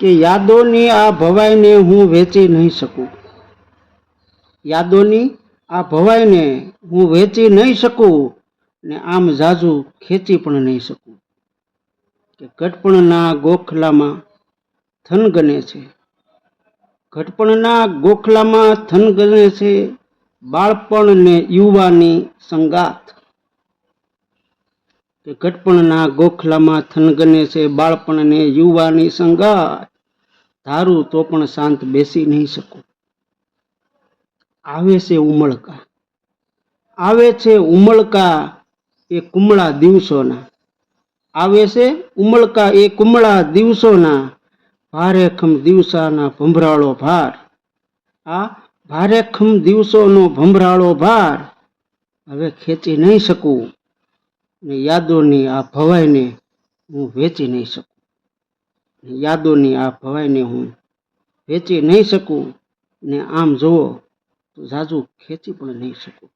કે યાદોની આ ભવાઈને હું વેચી નહીં શકું. યાદોની આ ભવાઈને હું વેચી નહીં શકું ને આમ જાજુ ખેંચી પણ નહીં શકું. કે ઘટપણના ગોખલામાં થન ગને છે. ઘટપણના ગોખલામાં થન ગને છે. બાળપણ ને યુવાની સંગાથ કે ઘટપણના ગોખલામાં થનગને છે બાળપણને યુવાની સંગાથ. ધારું તો પણ શાંત બેસી નહીં શકું. આવે છે ઉમળકા. આવે છે ઉમળકા એ કુમળા દિવસોના. આવે છે ઉમળકા એ કુમળા દિવસોના. ભારેખમ દિવસાના ભંભરાળો ભાર. આ ભારેખમ દિવસોનો ભંભરાળો ભાર. હવે ખેંચી નહીં શકું. યાદોની આ ભવાઈને હું વેચી નહીં શકું. ને યાદોની આ ભવાઈને હું વેચી નહીં શકું. ને આમ જુઓ તો ઝાઝું ખેંચી પણ નહીં શકું.